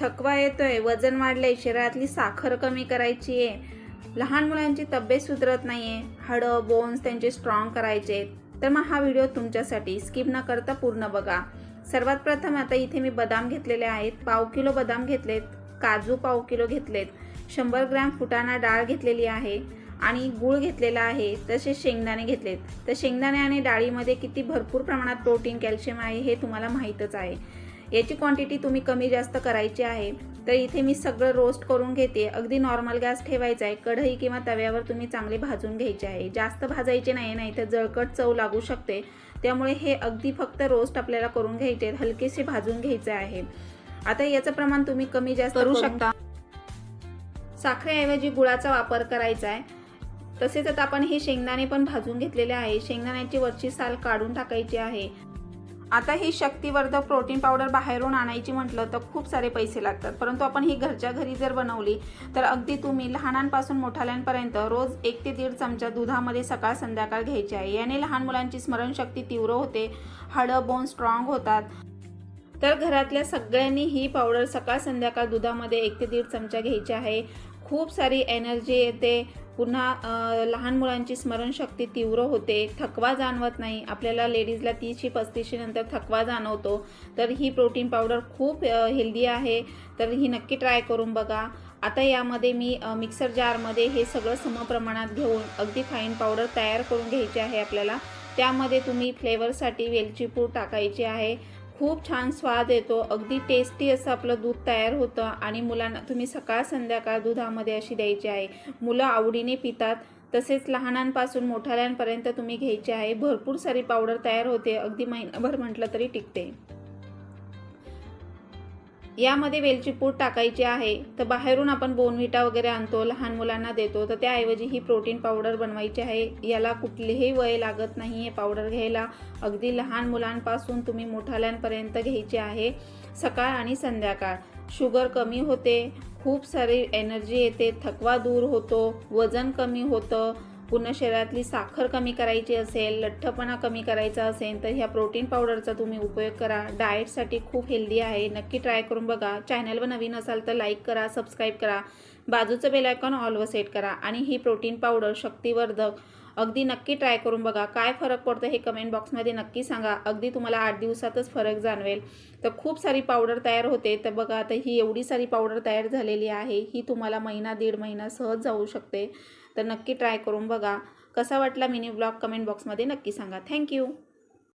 थकवा येतोय वजन वाढलंय शरीरातली साखर कमी करायची आहे. लहान मुलांची तब्येत सुधरत आहे हाडं बोन्स त्यांचे स्ट्रॉंग करायचे तर मग हा व्हिडिओ तुमच्यासाठी स्किप न करता पूर्ण बघा. सर्वात प्रथम आता इथे मी बदाम घेतलेले आहेत. पाव किलो बदाम घेतलेत. काजू पाव किलो घेतलेत. शंभर ग्रॅम फुटाणा डाळ घेतलेली आहे आणि गूळ घेतलेला आहे. तसेच शेंगदाणे घेतलेत. तर शेंगदाणे आणि डाळीमध्ये किती भरपूर प्रमाणात प्रोटीन कॅल्शियम आहे हे तुम्हाला माहीतच आहे. याची क्वांटिटी तुम्ही कमी जास्त करायची आहे तर इथे मी सगळं रोस्ट करून घेते. अगदी नॉर्मल गॅस ठेवायचा आहे. कढई किंवा तव्यावर तुम्ही चांगले भाजून घ्यायचे आहे. जास्त भाजायचे नाही नाही तर जळकट चव लागू शकते. त्यामुळे हे अगदी फक्त रोस्ट आपल्याला करून घ्यायचे आहेत. हलकेसे भाजून घ्यायचे आहे. आता याचं प्रमाण तुम्ही कमी जास्त करू शकता. साखरेऐवजी गुळाचा वापर करायचा आहे. तसेच आता आपण हे शेंगदाणे पण भाजून घेतलेले आहे. शेंगदाण्याची वरची साल काढून टाकायची आहे. आता ही शक्तिवर्धक प्रोटीन पावडर बाहेरून आणायची म्हटलं तर खूप सारे पैसे लागतात. परंतु आपण ही घरच्या घरी जर बनवली तर अगदी तुम्ही लहानांपासून मोठाल्यांपर्यंत रोज एक ते दीड चमचा दुधामध्ये सकाळ संध्याकाळ घ्यायची आहे. याने लहान मुलांची स्मरणशक्ती तीव्र होते हाडं बोन स्ट्रॉंग होतात. तर घरातल्या सगळ्यांनी ही पावडर सकाळ संध्याकाळ दुधामध्ये एक ते दीड चमचा घ्यायची आहे. खूप सारी एनर्जी येते. पुन्हा लहान मुलांची स्मरणशक्ती तीव्र होते. थकवा जाणवत नाही. आपल्याला लेडीजला तीसशे पस्तीसशे नंतर थकवा जाणवतो. तर ही प्रोटीन पावडर खूप हेल्दी आहे. तर ही नक्की ट्राय करून बघा. आता यामध्ये मी मिक्सर जारमध्ये हे सगळं समप्रमाणात घेऊन अगदी फाईन पावडर तयार करून घ्यायची आहे आपल्याला. त्यामध्ये तुम्ही फ्लेवरसाठी वेलची पूड टाकायची आहे. खूप छान स्वाद येतो. अगदी टेस्टी असं आपलं दूध तयार होतं आणि मुलांना तुम्ही सकाळ संध्याकाळ दुधामध्ये अशी द्यायची आहे. मुलं आवडीने पितात. तसेच लहानांपासून मोठाल्यांपर्यंत तुम्ही घ्यायची आहे. भरपूर सारी पावडर तयार होते. अगदी महिनाभर म्हटलं तरी टिकते. यामध्ये वेलची पूड टाकायची आहे तर बाहेरून आपण बोनविटा वगैरे आणतो लहान मुलांना देतो तर त्याऐवजी ही प्रोटीन पावडर बनवायची आहे. याला कुठलेही वय लागत नाही आहे पावडर घ्यायला अगदी लहान मुलांपासून तुम्ही मोठाल्यांपर्यंत घ्यायची आहे सकाळ आणि संध्याकाळ. शुगर कमी होते खूप सारी एनर्जी येते थकवा दूर होतो वजन कमी होतं पूर्ण शरीरातली साखर कमी करायची असेल लठ्ठपणा कमी करायचा असेल तर ह्या प्रोटीन पावडरचा तुम्ही उपयोग करा. डाएटसाठी खूप हेल्दी आहे. नक्की ट्राय करून बघा. चॅनलवर नवीन असाल तर लाईक करा सबस्क्राईब करा. बाजूचं बेलायकॉन ऑलवर सेट करा. आणि ही प्रोटीन पावडर शक्तिवर्धक अगदी नक्की ट्राय करून बघा. काय फरक पडतो हे कमेंट बॉक्समध्ये नक्की सांगा. अगदी तुम्हाला आठ दिवसातच फरक जाणवेल. तर खूप सारी पावडर तयार होते. तर बघा आता ही एवढी सारी पावडर तयार झालेली आहे. ही तुम्हाला महिना दीड महिना सहज जाऊ शकते. तर नक्की ट्राय करून बघा. कसा वाटला मिनी ब्लॉग कमेंट बॉक्समध्ये नक्की सांगा. थँक्यू